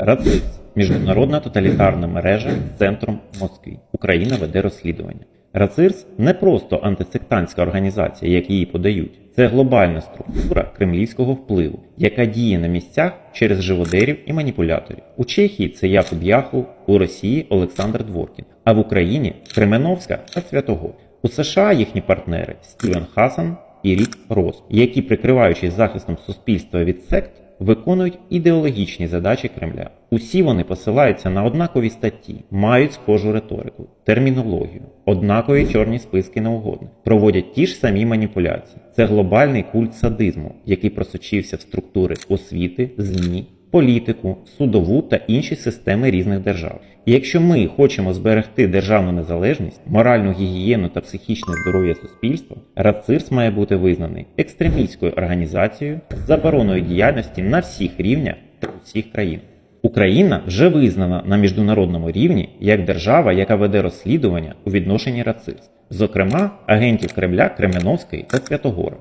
РАЦИС міжнародна тоталітарна мережа центром Москві. Україна веде розслідування. РАЦИРС не просто антисектантська організація, як її подають. Це глобальна структура кремлівського впливу, яка діє на місцях через живодерів і маніпуляторів. У Чехії це Якуб Яху, у Росії Олександр Дворкін, а в Україні Кременовська та Святого. У США їхні партнери Стівен Хасан і Рік Рос, які, прикриваючись захистом суспільства від сект, виконують ідеологічні задачі Кремля. Усі вони посилаються на однакові статті, мають схожу риторику, термінологію, однакові чорні списки неугодних, проводять ті ж самі маніпуляції. Це глобальний культ садизму, який просочився в структури освіти, ЗМІ, політику, судову та інші системи різних держав. І якщо ми хочемо зберегти державну незалежність, моральну гігієну та психічне здоров'я суспільства, РАЦИРС має бути визнаний екстремістською організацією з забороною діяльності на всіх рівнях та у всіх країнах. Україна вже визнана на міжнародному рівні як держава, яка веде розслідування у відношенні РАЦИРС, зокрема агентів Кремля Кременовської та Святогора.